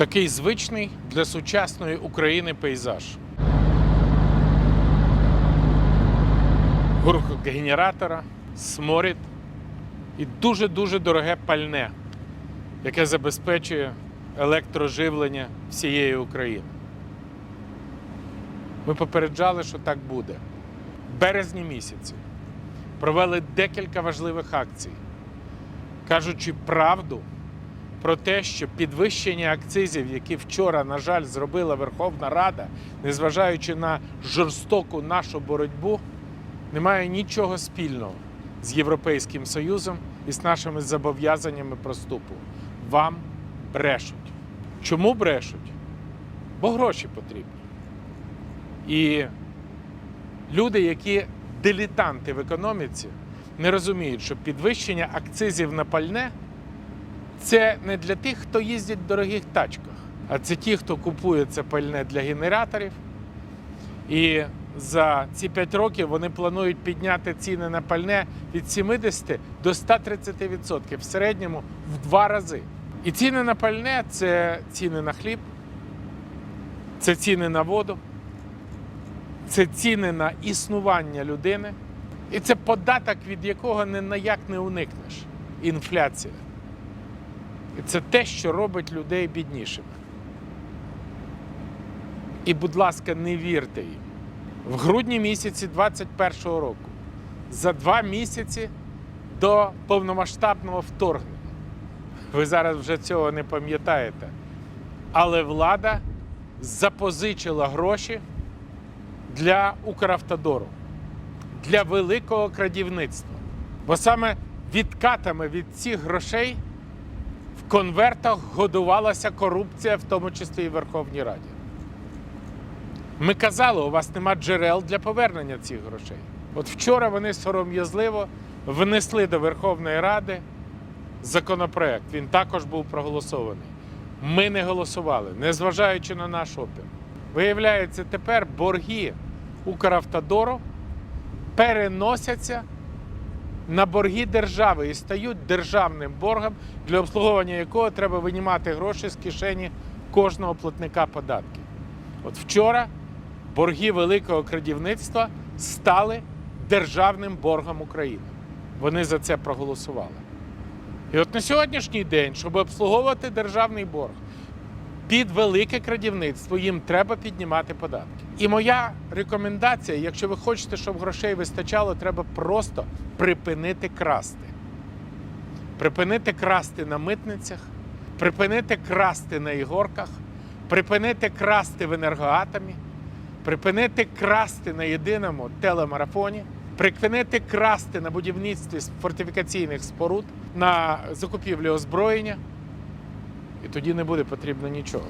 Такий звичний для сучасної України пейзаж. Гуркот генератора, сморід і дуже-дуже дороге пальне, яке забезпечує електроживлення всієї України. Ми попереджали, що так буде. В березні місяці провели декілька важливих акцій, кажучи правду про те, що підвищення акцизів, які вчора, на жаль, зробила Верховна Рада, незважаючи на жорстоку нашу боротьбу, не має нічого спільного з Європейським Союзом і з нашими зобов'язаннями про ступу. Вам брешуть. Чому брешуть? Бо гроші потрібні. І люди, які дилетанти в економіці, не розуміють, що підвищення акцизів на пальне це не для тих, хто їздить в дорогих тачках, а це ті, хто купує це пальне для генераторів. І за ці 5 років вони планують підняти ціни на пальне від 70 до 130%, в середньому в два рази. І ціни на пальне це ціни на хліб, це ціни на воду, це ціни на існування людини, і це податок, від якого ні на як не уникнеш. Інфляція. І це те, що робить людей біднішими. І, будь ласка, не вірте їм. В грудні місяці 2021 року, за два місяці до повномасштабного вторгнення. Ви зараз вже цього не пам'ятаєте. Але влада запозичила гроші для Укравтодору, для великого крадівництва. Бо саме відкатами від цих грошей в конвертах годувалася корупція, в тому числі і в Верховній Раді. Ми казали, у вас нема джерел для повернення цих грошей. От вчора вони сором'язливо внесли до Верховної Ради законопроект. Він також був проголосований. Ми не голосували, незважаючи на наш опір. Виявляється, тепер борги Укравтодору переносяться на борги держави і стають державним боргом, для обслуговування якого треба винімати гроші з кишені кожного платника податків. От вчора борги великого крадівництва стали державним боргом України. Вони за це проголосували. І от на сьогоднішній день, щоб обслуговувати державний борг під велике крадівництво, їм треба піднімати податки. І моя рекомендація, якщо ви хочете, щоб грошей вистачало, треба просто припинити красти. Припинити красти на митницях, припинити красти на ігорках, припинити красти в енергоатомі, припинити красти на єдиному телемарафоні, припинити красти на будівництві фортифікаційних споруд, на закупівлі озброєння. І тоді не буде потрібно нічого.